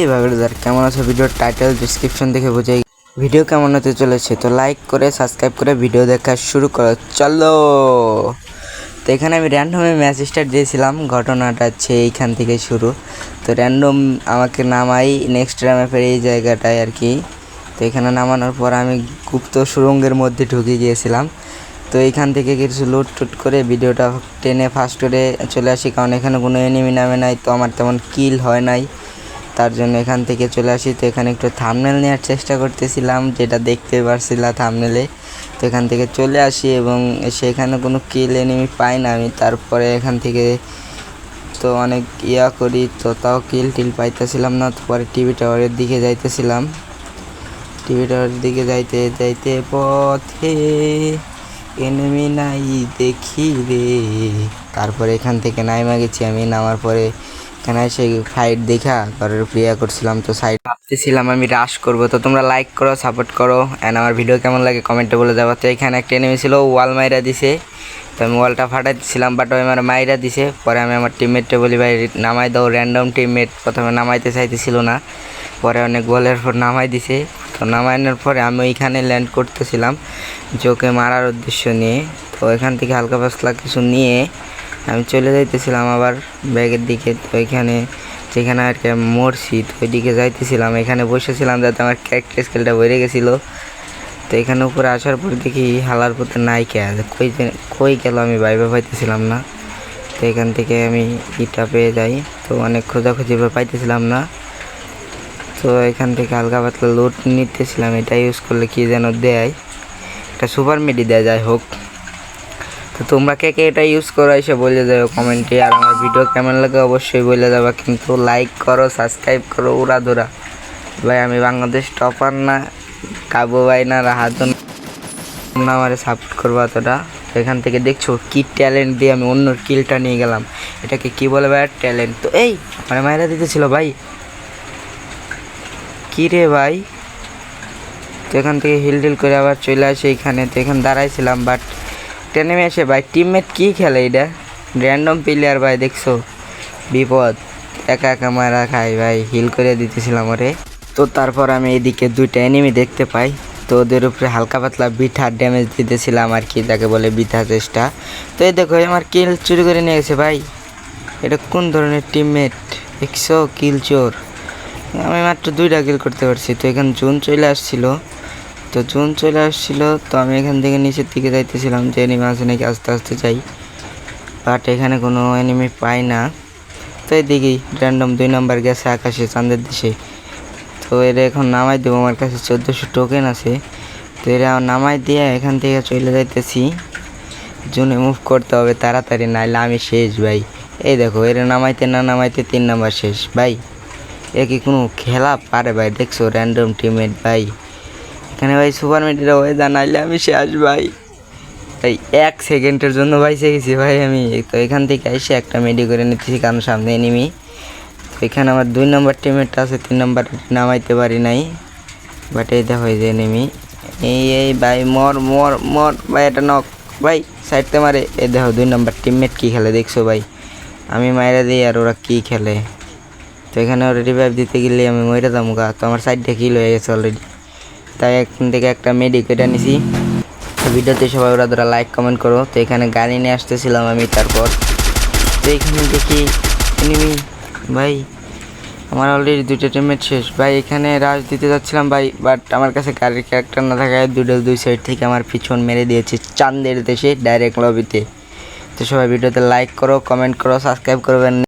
এই ভাগড়দার কেমন আছে ভিডিওর টাইটেল ডিসক্রিপশন দেখে বোঝাই। ভিডিও কেমন হতে চলেছে, তো লাইক করে সাবস্ক্রাইব করে ভিডিও দেখা শুরু করো। চলো। তো এখানে আমি র্যান্ডমে ম্যাচ স্টার্ট দিয়েছিলাম, ঘটনাটা হচ্ছে এইখান থেকে শুরু। তো র্যান্ডম আমাকে নামাই নেক্সট র্যামে এই জায়গাটায় আর কি। তো এখানে নামানোর পর আমি গুপ্ত সুরঙ্গের মধ্যে ঢুকে গিয়েছিলাম। তো এইখান থেকে কিছু লুট টুট করে ভিডিওটা টেনে ফার্স্ট করে চলে আসি, কারণ এখানে কোনো এনিমি নামে নাই, তো আমার তেমন কিল হয় নাই। তার জন্য এখান থেকে চলে আসি। তো এখানে একটু থামনেল নেওয়ার চেষ্টা করতেছিলাম, যেটা দেখতে পারছিলাম থামনেলে তো এখান থেকে চলে আসি এবং সেখানে কোনো কিল এনিমি পাই না আমি। তারপরে এখান থেকে তো অনেক ইয়া করি, তো তাও কিল টিল পাইতেছিলাম না। পরে টিভি টাওয়ারের দিকে যাইতেছিলাম। টিভি টাওয়ারের দিকে যাইতে যাইতে পথে এনিমি নাই দেখি রে। তারপরে এখান থেকে নাইমা গেছি আমি। নামার পরে এখানে এসে ফাইট দেখা? ঘরের প্রিয়া করছিলাম তো সাইড ভাবতেছিলাম আমি রাশ করব, তো তোমরা লাইক করো সাপোর্ট করো। অ্যান্ড আমার ভিডিও কেমন লাগে কমেন্টে বলে যাব। তো এখানে একটা এনিমি ছিল ওয়াল মাইরা দিছে। তো আমি ওয়ালটা ফাটাই দিছিলাম বাট ওই আমার মাইরা দিছে। পরে আমি আমার টিমমেটকে বলি, ভাই, নামাই দাও র্যান্ডম টিমমেট প্রথমে নামাইতে চাইতেছিল না। পরে অনেক বলের পর নামাই দিছে। তো নামানোর পরে আমি ওইখানে ল্যান্ড করতেছিলাম জোকে মারার উদ্দেশ্য নিয়ে। তো এখান থেকে হালকা পাতলা কিছু নিয়ে আমি চলে যাইতেছিলাম আবার ব্যাগের দিকে, তো এখানে যেখানে আর কি মরছি, তো ওইদিকে যাইতেছিলাম। এখানে বসেছিলাম যাতে আমার ক্যারেক্টার স্কেলটা বেড়ে গেছিল। তো এখানে উপরে আসার পর দেখি হালার পথে নাই কে কই কই গেল আমি বাইবে পাইতেছিলাম না। তো এখান থেকে আমি ইটা পেয়ে যাই। তো অনেক খোঁজাখুঁজি পাইতেছিলাম না। তো এখান থেকে হালকা পাতলা লোড নিতেছিলাম। এটা ইউজ করলে কি যেন দেয়। একটা সুপার মেডি দেয়, যাই হোক। তো তোমরা কে কে এটা ইউজ করো, এসে বলে যাবে কমেন্টে আর আমার ভিডিও কেমন লাগে অবশ্যই বলে যাবে কিন্তু লাইক করো সাবস্ক্রাইব করো, উড়া ধরা। ভাই, আমি বাংলাদেশ টপার না, কাবু ভাই না রাহাজন না, আমার সাপোর্ট করব অতটা তো এখান থেকে দেখছ কি ট্যালেন্ট দিয়ে আমি অন্য কিলটা নিয়ে গেলাম। এটাকে কি বলে ভাই? ট্যালেন্ট তো এই, আমার মায়েরা দিতেছিল ভাই। কি রে ভাই? তো এখান থেকে হিল টিল করে আবার চলে আসে এখানে। তো এখানে দাঁড়াইছিলাম বাট ট্রেনে এসে ভাই। টিমমেট কি খেলে এটা? র্যান্ডম প্লেয়ার ভাই, দেখছ? বিপদ। একা একা মারা খাই, ভাই। হিল করে দিতেছিলাম ওরে। তো তারপর আমি এদিকে দুইটা এনিমি দেখতে পাই। তো ওদের উপরে হালকা পাতলা বিঠা ড্যামেজ দিতেছিলাম আর কি, যাকে বলে বিঠা চেষ্টা। তো এই দেখো আমার কিল চুরি করে নিয়ে গেছে, ভাই। এটা কোন ধরনের টিমমেট দেখছ কিল চোর। আমি মাত্র দুইটা কিল করতে পারছি। তো এখানে জুন চলে আসছিল। তো জুন চলে আসছিল, তো আমি এখান থেকে নিচের দিকে যাইতেছিলাম যে এনিমি আছে নাকি আস্তে আস্তে যাই। বাট এখানে কোনো এনিমি পাই না। তো এদিকেই র্যান্ডম দুই নাম্বার গেছে আকাশে, চাঁদের দেশে। তো এরা এখন নামাই দেবো, আমার কাছে চোদ্দোশো টোকেন আছে। তো এরা নামাই দিয়ে এখান থেকে চলে যাইতেছি। জুনে মুভ করতে হবে তাড়াতাড়ি, নাইলে আমি শেষ ভাই। এই দেখো, এরা নামাইতে না নামাইতে তিন নাম্বার শেষ। ভাই, এ কি কোনো খেলা পারে ভাই? দেখছ র্যান্ডম টিমমেট ভাই। এখানে ভাই সুপার মেডিরা হয়ে জানাইলে আমি শেষ ভাই। তাই এক সেকেন্ডের জন্য ভাই গেছি ভাই আমি। তো এখান থেকে এসে একটা মেডি করে নিতেছি, কারণ সামনে এনিমি এখানে আমার দুই নম্বর টিমেরটা আছে, তিন নম্বর নামাইতে পারি নাই। বাট এই দেখো এই যে এই এই ভাই, মর মর মর, ভাই, এটা নক ভাই সাইডতে মারে। এই দেখো দুই নম্বর টিমমেট কী খেলে দেখছ ভাই? আমি মাইরা দিই আর ওরা কী খেলে। তো এখানে ওরা রিভাইভ দিতে গেলে আমি মরে যাব গা তো আমার সাইডটা কিল হয়ে গেছে অলরেডি তাই এখান থেকে একটা মেডি কেটে নিছি। ভিডিওতে সবাই ওরা ধরা লাইক কমেন্ট করো। তো এখানে গাড়ি নিয়ে আসতেছিলাম আমি তারপর। তো এখানে দেখি এনিমি ভাই, আমার অলরেডি দুটো টিমেট শেষ। ভাই, এখানে রাশ দিতে যাচ্ছিলাম ভাই বাট আমার কাছে গাড়ির ক্যারেক্টার না থাকায় দুটো দুই সাইড থেকে আমার পিছন মেরে দিয়েছে চান্দের দেশে ডাইরেক্ট লবিতে তো। সবাই ভিডিওতে লাইক করো কমেন্ট করো সাবস্ক্রাইব করবেন